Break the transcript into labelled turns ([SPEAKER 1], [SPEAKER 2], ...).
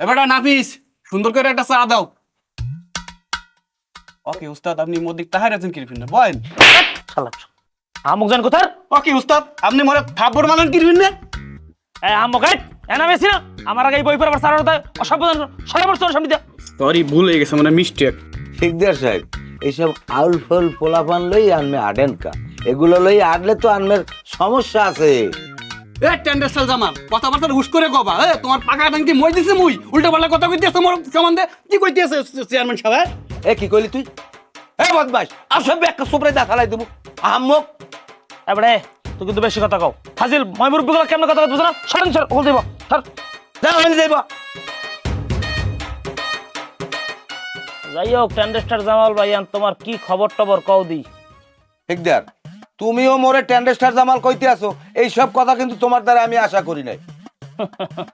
[SPEAKER 1] এবারটা নাফিস সুন্দর করে একটা চা দাও। ওকে উস্তাদ আপনি মদিক তাহার আছেন কিরফিন না বলেন
[SPEAKER 2] শালা আমুক জান কোথার?
[SPEAKER 1] ওকে উস্তাদ আপনি থাপ্পড় মানেন কিরফিন না
[SPEAKER 2] এ আমুক এনা মেসি না আমার আগে বই পড়াবার সারা হতে অসাবধান সরাবর তোর সামনে দিয়া
[SPEAKER 1] সরি ভুল হয়ে গেছে মানে মিস্টেক
[SPEAKER 3] শিকদার সাহেব এইসব আউল ফল পোলাপান লই আনমে আডেন কা এগুলো লই আডলে তো আনমের সমস্যা আছে।
[SPEAKER 1] এ টেন্ডার জামাল কথাবার্তা হুশ করে কবা এ তোমার পাকা মই দিছে মুই উল্টা পাল্টা কথা কইতেছে মোর সম্বন্ধে কি কইতেছে চেয়ারম্যান সাহেব?
[SPEAKER 3] এ কি কইলি তুই? এ বদমাস আসব একটা সুপরে দা ফালাই দেবো। আহমক
[SPEAKER 2] এবারে তুই কিন্তু বেশি কথা কও। ফাজিল মই ময়মুর বিগলা কেমন কথা বুঝছ না? সরেন সর হল দিব সর।
[SPEAKER 3] যা যাইব।
[SPEAKER 2] যাই হোক টেন্ডেস্টার জামাল ভাইয়ান তোমার কি খবর টবর কও দি?
[SPEAKER 3] শিকদার তুমিও মোরে ট্যান্ডেস্টার জামাল কইতে আসো এই সব কথা কিন্তু তোমার দ্বারা আমি আশা করি নাই।